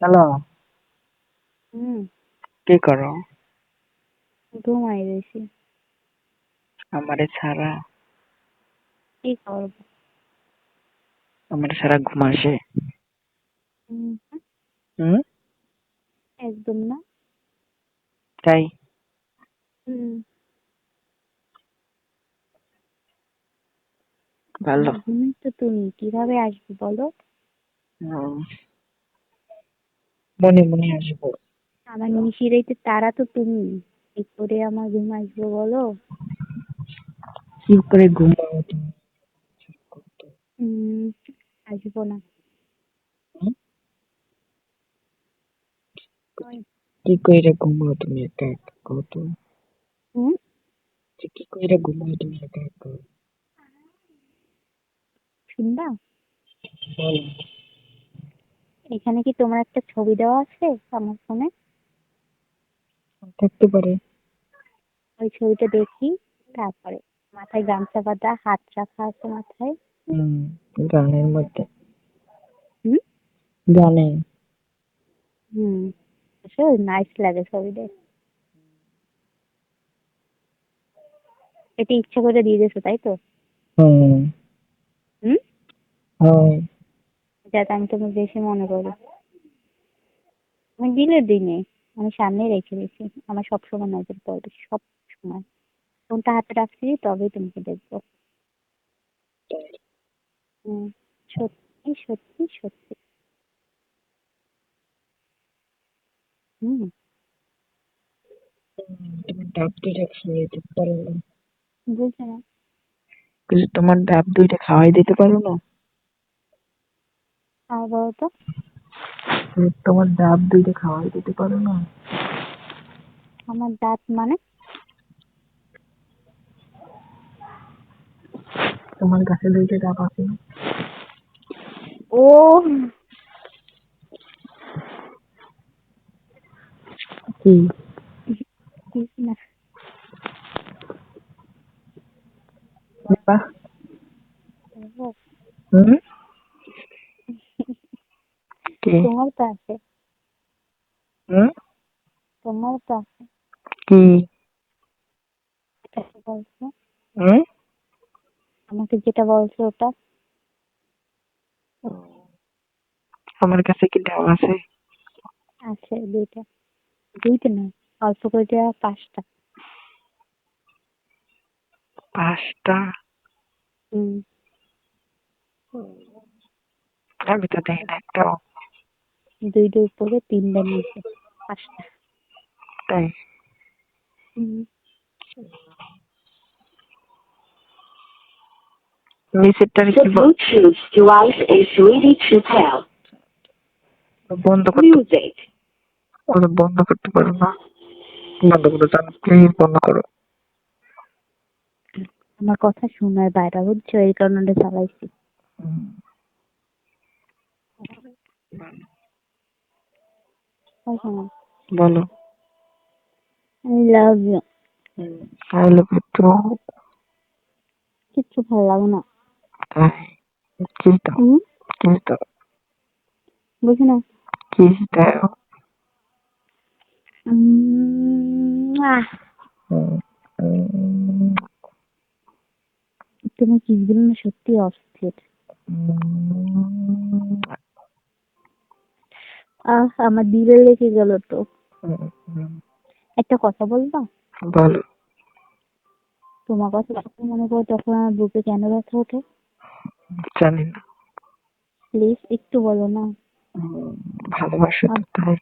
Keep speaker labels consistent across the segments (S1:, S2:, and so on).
S1: Hello
S2: হুম
S1: কি করো
S2: ঘুমাই রয়েছি
S1: আমারে ছাড়া
S2: কি করব
S1: আমারে ছাড়া ঘুম আসে
S2: হুম, একদম না
S1: তাই
S2: হুম
S1: ভালো
S2: ঘুমিয়ে তো তুমি কীভাবে আসবে বলো।
S1: মনে মনে আসব।
S2: আমার নিশিরাইতে তারা তো তুমি। কি করে আমার ঘুম আসবে বলো?
S1: কি করে ঘুমাও তুমি
S2: আসব না।
S1: কি কইরা ঘুমাও তুমি একা একা কত
S2: হুম?
S1: কি কইরা ঘুমাও তুমি একা একা
S2: শুনবা
S1: বলো।
S2: এখানে কি তোমার একটা ছবি দেওয়া আছে আমার ফোনে?
S1: থাকতে পারে।
S2: ওই ছবিটা দেখি তারপরে মাথায় গামছা বাঁধা হাত রাখা আছে মাথায়।
S1: হুম গানের মধ্যে।
S2: হুম?
S1: গানে।
S2: হুম নাইস লাগে ছবিটা। এটা ইচ্ছা করে দিয়ে দিয়েছ তাই তো?
S1: হুম।
S2: হুম?
S1: হয়
S2: যাতে আমি তোমাকে বেশি মনে করি। আমি দিলের দিনে আমি সামনে রেখে দিয়েছি। আমার সবসময় নজর পড়বে সব সময়। ফোনটা হাতে রাখছি তবেই তোমাকে দেখব। হুম সত্যি সত্যি সত্যি। হুম।
S1: তোমার ডাব দুইটা খাওয়াই দিতে পারো না।
S2: বুঝলে
S1: তোমার ডাব দুইটা খাওয়াই দিতে পারো না?
S2: আর বলো তো
S1: তোমার ডাব দুইটা খাওয়াই দিতে পারো না?
S2: আমার দাঁত মানে?
S1: তোমার কাছে দুইটা ডাব আছে না?
S2: ও!
S1: কি?
S2: না?
S1: বাহ হুম?
S2: তোমার তো আছে
S1: হুম?
S2: তোমার তো আছে
S1: কি?
S2: এটা কি বলছো?
S1: হুম?
S2: আমাকে যেটা বলছো ওটা।
S1: আমার কাছে কি ডাব আছে?
S2: আছে দুইটা। দুইটা না অল্প করে দেওয়া পাঁচটা।
S1: পাঁচটা?
S2: হুম।
S1: আমি তো দেই না একটাও।
S2: দুইটার উপরে তিনটা নিচে পাঁচটা।
S1: তাই? নিচেরটার কি. বন্ধ করতে ওটা বন্ধ করতে পারো না। বন্ধ করো জানো প্লিজ বন্ধ করো।
S2: আমার কথা শোনার বাইরে বুঝছ এই কারণে চালাইছি।
S1: বলো।
S2: I love you
S1: I love you too
S2: কিচ্ছু ভালো লাগে না। হুম?
S1: কিসটা
S2: বুঝো না। উম, আহ, তোমার কিসগুলো সত্যি অস্থির। আহ আমার দিলে লেগে গেল তো। একটা কথা বলবা?
S1: বলো।
S2: তোমার কথা যখন মনে করো তখন আমার বুকে কেন ব্যথা ওঠে?
S1: জানি না।
S2: প্লিজ একটু বলো না।
S1: ভালোবাসা তো তাই।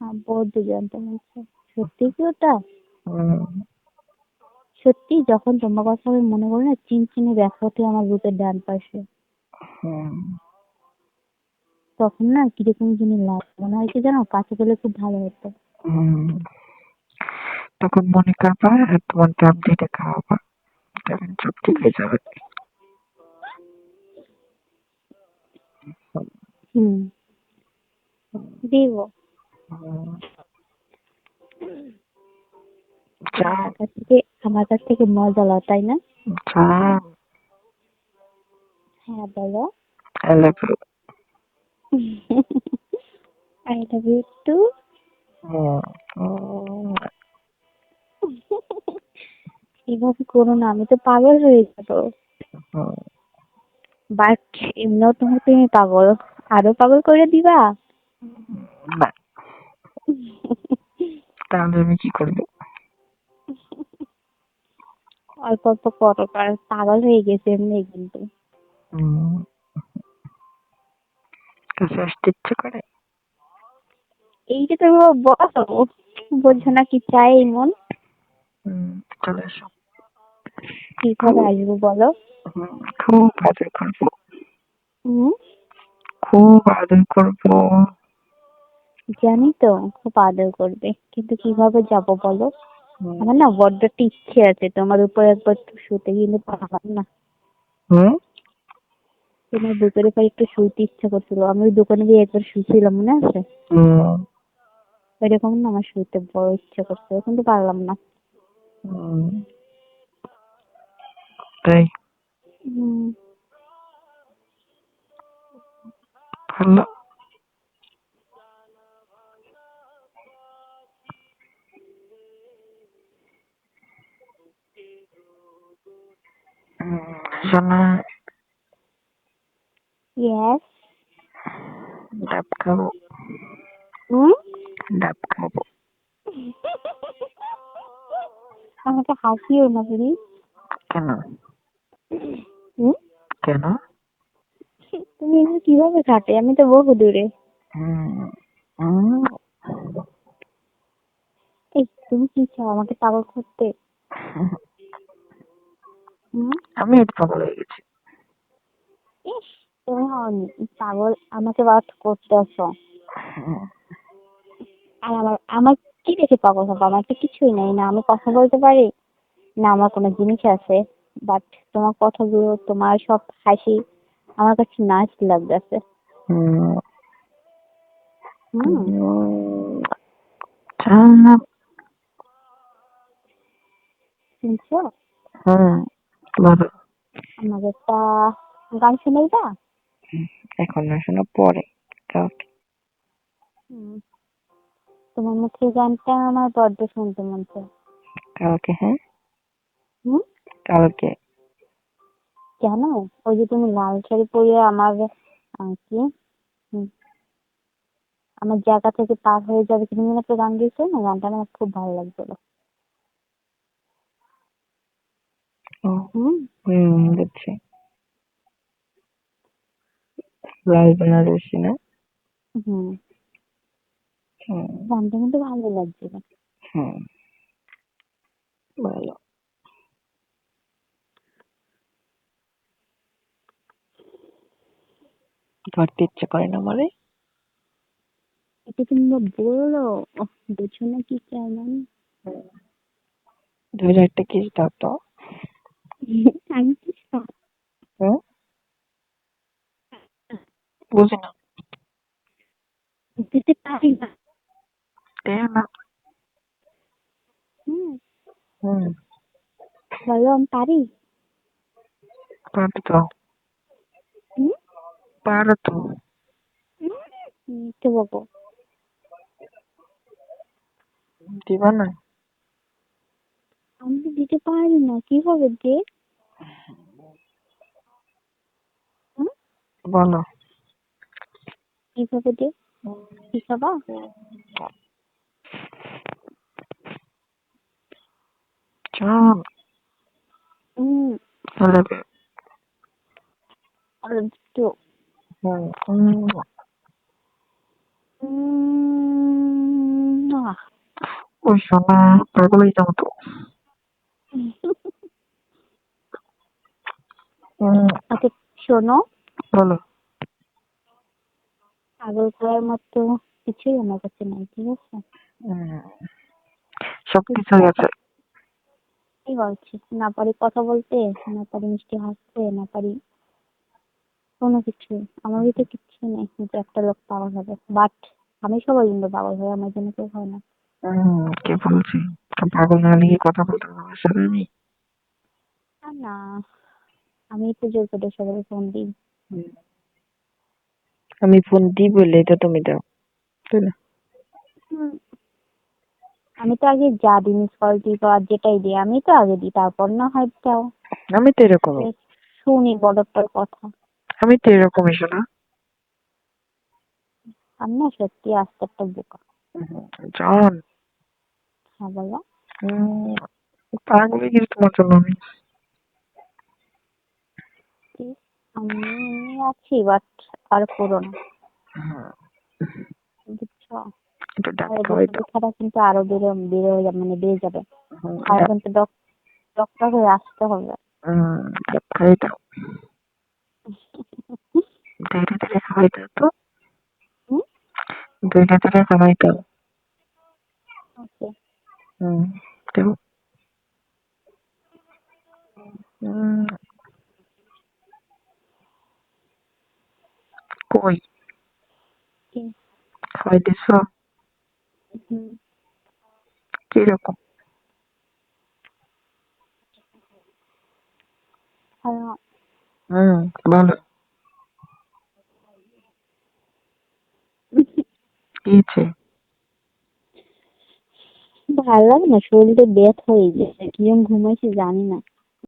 S2: আমার বড্ড জানতে হচ্ছে সত্যি কি ওটা? সত্যি যখন তোমার কথা আমি মনে করি না চিনচিনে ব্যথা ওঠে আমার বুকের ডান পাশে। তখন না কীরকম জিনিস লাগে। মনে হয় কি জানো কাছে পেলে খুব ভালো হতো।
S1: তখন মনে করবা আর তোমার ডাব দিয়ে খাওয়াবা। তখন সব ঠিক হয়ে যাবে।
S2: হুম। দিব। আমার কাছ থেকে আমার কাছ থেকে মজা লাও তাই না? হ্যাঁ বলো।
S1: I love you
S2: you too
S1: হুম, হুম,
S2: এভাবে করো না আমি তো পাগল হয়ে যাব। বাট এমনিও তোমার প্রেমে পাগল। আরও পাগল করে দিবা?
S1: না। তাহলে আমি কি করব?
S2: অল্প অল্প করো কারণ পাগল হয়ে গেছে এমনি কিন্তু।
S1: কাছে আসতে ইচ্ছে করে?
S2: এইটা তুমি বলো। বোঝো না কি চাই এই মন।
S1: হুম, চলে এসো।
S2: কীভাবে আসব বলো?
S1: খুব আদর করব। খুব আদর করব।
S2: জানি তো খুব আদর করবে। কিন্তু কীভাবে যাব বলো? আমার না বড্ড একটা ইচ্ছে আছে তোমার উপর একবার শুতে কিন্তু পারলাম না।
S1: হুম?
S2: তোমার বুকের উপর একটু শুতে ইচ্ছা করছিল। আমি ওই দোকানে গিয়ে একবার শুয়েছিলাম মনে আছে? এরকম না আমার শুতে বড় ইচ্ছে করছিল কিন্তু পারলাম না।
S1: তাই? ভালো। শোনো।
S2: ইয়েস
S1: ডাব খাব
S2: হুম
S1: ডাব খাব
S2: আমাকে হাসিও না প্লিজ
S1: কেন
S2: হুম
S1: কেন
S2: তুমি এমনি কীভাবে কাটে আমি তো বহু দূরে।
S1: হুম, হুম,
S2: এই তুমি কি চাও? আমাকে পাগল করতে?
S1: আমি একটু পাগল হয়ে গেছি।
S2: ইস! তুমি হওনি পাগল আমাকে বাদ করতে আসো।
S1: হুম,
S2: আর আমার আমার কি দেখে পাগল হবে? আমার তো কিছুই নেই না আমি কথা বলতে পারি? না আমার কোনো জিনিস আছে বাট তোমার কথাগুলো তোমার সব হাসি আমার কাছে নাচ লাগতেছে। শুনছো? আমাকে একটা গান শুনাইবা?
S1: এখন না শোনো পরে।
S2: তোমার মুখের গানটা আমার বড্ড শুনতে মন চায়।
S1: কালকে হ্যাঁ? কালকে।
S2: জানো ওই যে তুমি লাল শাড়ি পরে আমার কি? আমার জায়গা থেকে পার হয়ে যাবে তুমি যেন একটা গান গেছো না গানটা আমার খুব ভালো লাগছিল। হুম
S1: বুঝছি। লাল বেনারসি না
S2: হুম।
S1: হুম।
S2: গানটা কিন্তু ভালো লাগছিল
S1: হুম। ভালো। ধরতে ইচ্ছে করে না মানে
S2: এটা তুমি বলল। বুঝছ না কি কেমন?
S1: দুই একটা কিস দাও তো।
S2: আমি কি
S1: হুম? বুঝি না।
S2: দিতে পারি না। হুম।
S1: হুম।
S2: বলো আমি পারি?
S1: পারো তো। পারো তো। দিবা না।
S2: আমি দিতে পারি না কীভাবে দে। হুম
S1: বলো।
S2: কীভাবে দে? শিখাবা
S1: চল।
S2: হুম
S1: চলবে
S2: আর একটু।
S1: হুম হুম
S2: উম, আহ।
S1: ওই সোনা পাগলই যাব তো
S2: আচ্ছা শোনো।
S1: বলো।
S2: পাগল করার মতো কিছুই আমার কাছে নাই ঠিক আছে?
S1: সব কিছুই আছে
S2: কি বলছি না পারি কথা বলতে না পারি মিষ্টি হাসতে না পারি কোনো কিছু। আমার ভিতরে কিচ্ছু নেই কিন্তু একটা লোক পাগল হবে বাট আমি সবার জন্য পাগল হয় আমার জন্য কেউ হয় না।
S1: কে বলছি? পাগল না নিয়ে কথা বলতে হবে আমার সাথে আমি?
S2: না, না। আমি তো জোর করে সবাই ফোন দিই।
S1: আমি ফোন দিই বললেই তো তুমি দাও তাই না?
S2: আমি তো আগে যা কল টিপ আর যেটাই দিই আমি তো আগে দিই তারপর না হয় দাও।
S1: আমি তো এরকমই।
S2: শুনি বড়টার কথা।
S1: আমি তো এরকমই শোনা।
S2: আমি না সত্যি আস্তে একটা বোকা।
S1: জান।
S2: হ্যাঁ বলো।
S1: পাগল গেছি তোমার জন্য আমি।
S2: আমি আছি বাট আর করো না। বুঝছ?
S1: একটু দাও
S2: ছাড়া কিন্তু আরও বেড়ে বেড়ে যাবে মানে বেড়ে যাবে। আর
S1: ডাক-
S2: কিন্তু ডক্টর হয়ে আসতে হবে।
S1: হুম, ডাক খাওয়াই দাও ধীরে ধীরে খাওয়াই দাও তো ধীরে ধীরে খাওয়াই দাও
S2: ওকে
S1: হুম দেও হুম কই
S2: কি?
S1: খাওয়াই দিছ
S2: হুম
S1: কীরকম? হুম ভালো কি হয়েছে?
S2: ভালো লাগে না শরীরটা ব্যথ হয়ে যায়। কিরম ঘুমাইছি জানি না।